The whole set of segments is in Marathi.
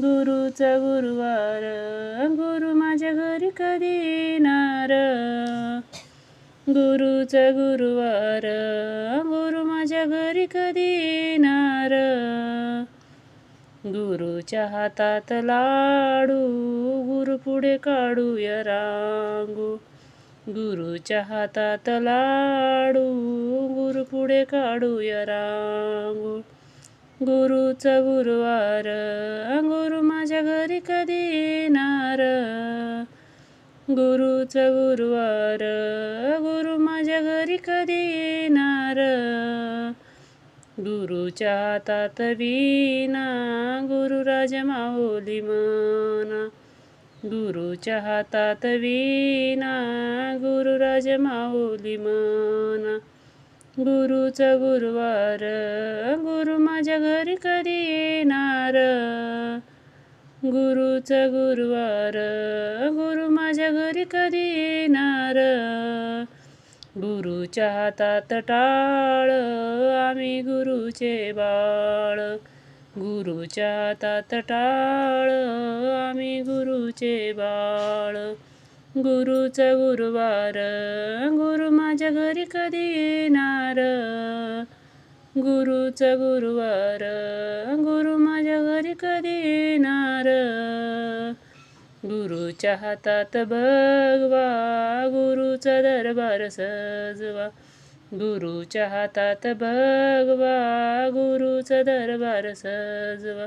गुरुचा गुरुवार गुरु माझ्या घरी कधी येणार? गुरुचा गुरुवार गुरु माझ्या घरी कधी येणार? गुरुच्या हातात लाडू गुरु पुढे काढूया रांगू. गुरुच्या हातात लाडू गुरु पुढे काढूया रांगू. गुरुचं गुरुवार गुरु माझ्या घरी कधी येणार? गुरुचं गुरुवार गुरु माझ्या घरी कधी येणार? गुरुच्या हातात वीणा गुरु राजा माऊली मना. गुरुच्या हातात वीणा गुरु राजा माऊली मना. गुरुच गुरुवार गुरु माझ्या घरी कधी येणार? गुरुच गुरुवार गुरु माझ्या घरी कधी येणार? गुरुच्या हातात टाळ आम्ही गुरुचे बाळ. गुरुच्या हातात टाळ आम्ही गुरुचे बाळ. गुरुचं गुरुवार गुरु माझ्या घरी कधी येणार? गुरुचं गुरुवार गुरु माझ्या घरी कधी येणार? गुरुच्या हातात भगवा गुरुचा दरबार सजवा. गुरुच्या हातात भगवा गुरुचा दरबार सजवा.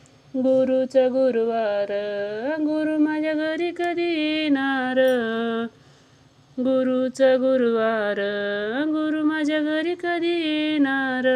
गुरुचं गुरुवार गुरु माझ्या घरी कधी येणार? गुरुचं गुरुवार गुरु माझ्या घरी कधी येणार?